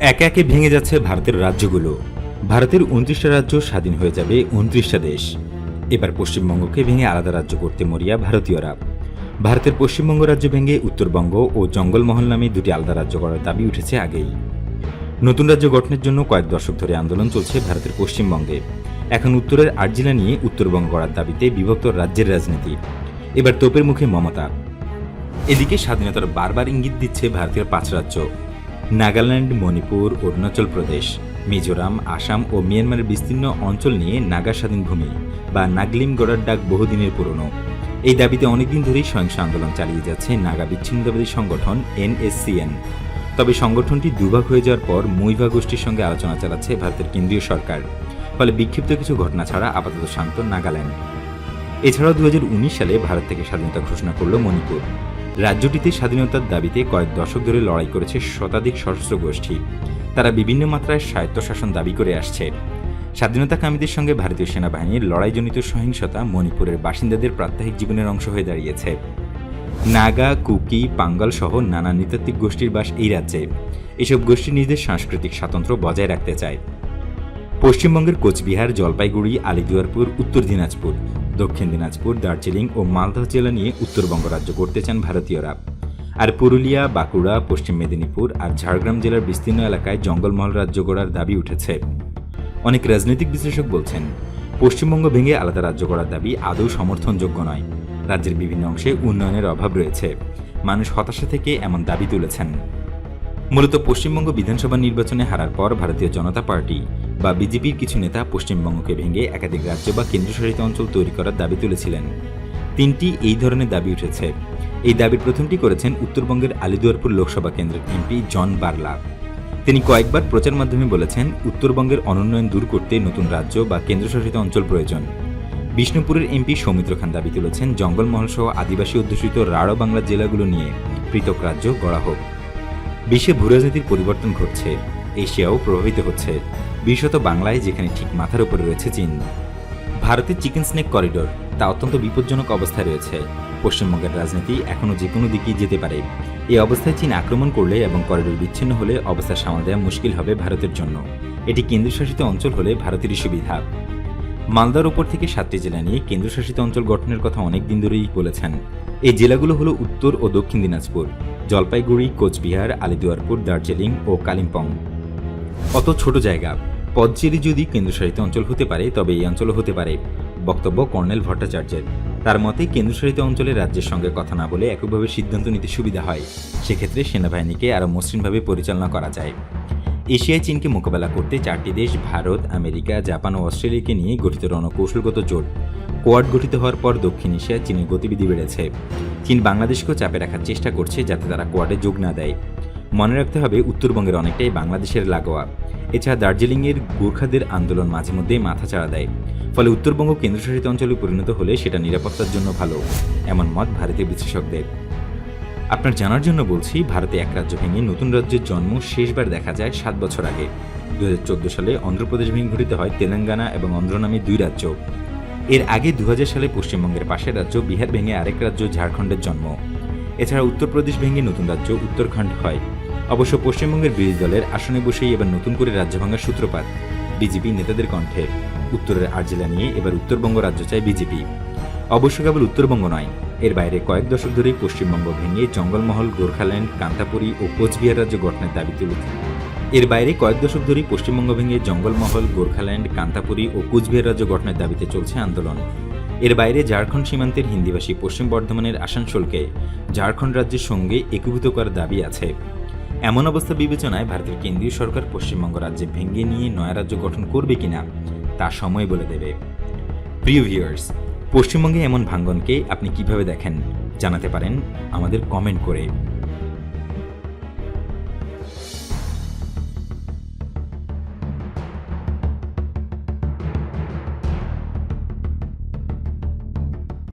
একে একে ভেঙে যাচ্ছে ভারতের রাজ্যগুলো। ভারতের উনত্রিশটা রাজ্য স্বাধীন হয়ে যাবে উনত্রিশটা দেশ। এবার পশ্চিমবঙ্গকে ভেঙে আলাদা রাজ্য করতে মরিয়া ভারতীয়রা। ভারতের পশ্চিমবঙ্গ রাজ্য ভেঙে উত্তরবঙ্গ ও জঙ্গলমহল নামে দুটি আলাদা রাজ্য করার দাবি উঠেছে আগেই। নতুন রাজ্য গঠনের জন্য কয়েক দশক ধরে আন্দোলন চলছে ভারতের পশ্চিমবঙ্গে। এখন উত্তরের আট জেলা নিয়ে উত্তরবঙ্গ করার দাবিতে বিভক্ত রাজ্যের রাজনীতি। এবার তোপের মুখে মমতা। এদিকে স্বাধীনতার বারবার ইঙ্গিত দিচ্ছে ভারতীয় পাঁচ রাজ্য। নাগাল্যান্ড, মণিপুর, অরুণাচল প্রদেশ, মিজোরাম, আসাম ও মিয়ানমারের বিস্তীর্ণ অঞ্চল নিয়ে নাগা স্বাধীন ভূমি বা নাগলিম গড়ার ডাক বহুদিনের পুরনো। এই দাবিতে অনেকদিন ধরেই সহিংস আন্দোলন চালিয়ে যাচ্ছে নাগা বিচ্ছিন্নতাবাদী সংগঠন এনএসসিএন। তবে সংগঠনটি দুভাগ হয়ে যাওয়ার পর মুইভা গোষ্ঠীর সঙ্গে আলোচনা চালাচ্ছে ভারতের কেন্দ্রীয় সরকার। ফলে বিক্ষিপ্ত কিছু ঘটনা ছাড়া আপাতত শান্ত নাগাল্যান্ড। এছাড়াও দু হাজার উনিশ সালে ভারত থেকে স্বাধীনতা ঘোষণা করল মণিপুর। রাজ্যটিতে স্বাধীনতার দাবিতে কয়েক দশক ধরে লড়াই করেছে শতাধিক সশস্ত্র গোষ্ঠী। তারা বিভিন্ন মাত্রায় স্বায়ত্তশাসন দাবি করে আসছে। স্বাধীনতাকামীদের সঙ্গে ভারতীয় সেনাবাহিনীর লড়াইজনিত সহিংসতা মণিপুরের বাসিন্দাদের প্রাত্যহিক জীবনের অংশ হয়ে দাঁড়িয়েছে। নাগা, কুকি, পাঙ্গাল সহ নানা নৃতাত্ত্বিক গোষ্ঠীর বাস এই রাজ্যে। এসব গোষ্ঠী নিজেদের সাংস্কৃতিক স্বাতন্ত্র্য বজায় রাখতে চায়। পশ্চিমবঙ্গের কোচবিহার, জলপাইগুড়ি, আলিদুয়ারপুর, উত্তর দিনাজপুর দক্ষিণ দিনাজপুর, দার্জিলিং ও মালদহ জেলা নিয়ে উত্তরবঙ্গ রাজ্য করতে চান ভারতীয়রা। আর পুরুলিয়া, বাঁকুড়া, পশ্চিম মেদিনীপুর আর ঝাড়গ্রাম জেলার বিস্তীর্ণ এলাকায় জঙ্গলমহল রাজ্য গড়ার দাবি উঠেছে। অনেক রাজনৈতিক বিশ্লেষক বলছেন, পশ্চিমবঙ্গ ভেঙে আলাদা রাজ্য করার দাবি আদৌ সমর্থনযোগ্য নয়। রাজ্যের বিভিন্ন অংশে উন্নয়নের অভাব রয়েছে। মানুষ হতাশা থেকে এমন দাবি তুলেছেন। মূলত পশ্চিমবঙ্গ বিধানসভা নির্বাচনে হারার পর ভারতীয় জনতা পার্টি বা বিজেপির কিছু নেতা পশ্চিমবঙ্গকে ভেঙে একাধিক রাজ্য বা কেন্দ্রশাসিত অঞ্চল তৈরি করার দাবি তুলেছিলেন। তিনটি এই ধরনের দাবি উঠেছে। এই দাবির প্রথমটি করেছেন উত্তরবঙ্গের আলিদুয়ারপুর লোকসভা কেন্দ্রের এমপি জন বার্লা। তিনি কয়েকবার প্রচার মাধ্যমে বলেছেন, উত্তরবঙ্গের অনুন্নয়ন দূর করতে নতুন রাজ্য বা কেন্দ্রশাসিত অঞ্চল প্রয়োজন। বিষ্ণুপুরের এমপি সৌমিত্র খান দাবি তুলেছেন, জঙ্গলমহল সহ আদিবাসী অধ্যুষিত রাঢ় বাংলা জেলাগুলো নিয়ে পৃথক রাজ্য গড়া হোক। বিশ্বে ভূরাজনীতির পরিবর্তন ঘটছে, এশিয়াও প্রভাবিত হচ্ছে। বিশেষত বাংলায় যেখানে ঠিক মাথার উপরে রয়েছে চীন। ভারতের চিকেন স্নেক করিডোর, তা অত্যন্ত বিপজ্জনক অবস্থায় রয়েছে। পশ্চিমবঙ্গের রাজনীতি এখনও যে কোনো দিকেই যেতে পারে। এই অবস্থায় চীন আক্রমণ করলে এবং করিডোর বিচ্ছিন্ন হলে অবস্থা সামাল দেওয়া মুশকিল হবে ভারতের জন্য। এটি কেন্দ্রশাসিত অঞ্চল হলে ভারতেরই সুবিধা। মালদার ওপর থেকে সাতটি জেলা নিয়ে কেন্দ্রশাসিত অঞ্চল গঠনের কথা অনেক দিন ধরেই বলেছেন। এই জেলাগুলো হলো উত্তর ও দক্ষিণ দিনাজপুর, জলপাইগুড়ি, কোচবিহার, আলিদুয়ারপুর, দার্জিলিং ও কালিম্পং। অত ছোট জায়গা। পদচেরি যদি কেন্দ্রশাসিত অঞ্চল হতে পারে, তবে এই অঞ্চলও হতে পারে, বক্তব্য কর্নেল ভট্টাচার্যের। তার মতে, কেন্দ্রশাসিত অঞ্চলে রাজ্যের সঙ্গে কথা না বলে এককভাবে সিদ্ধান্ত নিতে সুবিধা হয়। সেক্ষেত্রে সেনাবাহিনীকে আরও মসৃণভাবে পরিচালনা করা যায়। এশিয়ায় চীনকে মোকাবেলা করতে চারটি দেশ, ভারত, আমেরিকা, জাপান ও অস্ট্রেলিয়াকে নিয়ে গঠিত রণকৌশলগত জোট। কোয়াড গঠিত হওয়ার পর দক্ষিণ এশিয়ায় চীনের গতিবিধি বেড়েছে। চীন বাংলাদেশকেও চাপে রাখার চেষ্টা করছে যাতে তারা কোয়াডে যোগ না দেয়। মনে রাখতে হবে, উত্তরবঙ্গের অনেকটাই বাংলাদেশের লাগোয়া। এছাড়া দার্জিলিংয়ের গোর্খাদের আন্দোলন মাঝে মধ্যেই মাথা চাড়া দেয়। ফলে উত্তরবঙ্গ কেন্দ্রশাসিত অঞ্চলে পরিণত হলে সেটা নিরাপত্তার জন্য ভালো, এমন মত ভারতীয় বিশ্লেষকদের। আপনার জানার জন্য বলছি, ভারতে এক রাজ্য ভেঙে নতুন রাজ্যের জন্ম শেষবার দেখা যায় সাত বছর আগে। দু হাজার চোদ্দ সালে অন্ধ্রপ্রদেশ ভেঙে হয় তেলেঙ্গানা এবং অন্ধ্র নামে দুই রাজ্য। এর আগে দু হাজার সালে পশ্চিমবঙ্গের পাশের রাজ্য, বিহার ভেঙে আরেক রাজ্য, ঝাড়খণ্ডের জন্ম। এছাড়া উত্তরপ্রদেশ ভেঙে নতুন রাজ্য, উত্তরাখণ্ড হয়। অবশ্য পশ্চিমবঙ্গের বিরোধী দলের আসনে বসেই এবার নতুন করে রাজ্য ভাঙার সূত্রপাত। বিজেপি নেতাদের কণ্ঠে উত্তরের আট জেলা নিয়ে এবার উত্তরবঙ্গ রাজ্য চায় বিজেপি। অবশ্য কেবল উত্তরবঙ্গ নয়, এর বাইরে কয়েক দশক ধরেই পশ্চিমবঙ্গ ভেঙে জঙ্গলমহল, গোর্খাল্যান্ড, কান্তাপুরী ও কোচবিহার রাজ্য গঠনের দাবি তুলেছে। এর বাইরে কয়েক দশক ধরেই পশ্চিমবঙ্গ ভেঙে জঙ্গলমহল, গোর্খাল্যান্ড, কান্তাপুরী ও কুচবিহার রাজ্য গঠনের দাবিতে চলছে আন্দোলন। এর বাইরে ঝাড়খণ্ড সীমান্তের হিন্দিভাষী পশ্চিম বর্ধমানের আসানসোলকে ঝাড়খণ্ড রাজ্যের সঙ্গে একীভূত করার দাবি আছে। এমন অবস্থা বিবেচনায় ভারতের কেন্দ্রীয় সরকার পশ্চিমবঙ্গ রাজ্যে ভেঙে নিয়ে নয়া রাজ্য গঠন করবে কিনা, তা সময় বলে দেবে। প্রিয় ভিউয়ার্স পশ্চিমবঙ্গে এমন ভাঙ্গনকে আপনি কীভাবে দেখেন, জানাতে পারেন আমাদের কমেন্ট করে।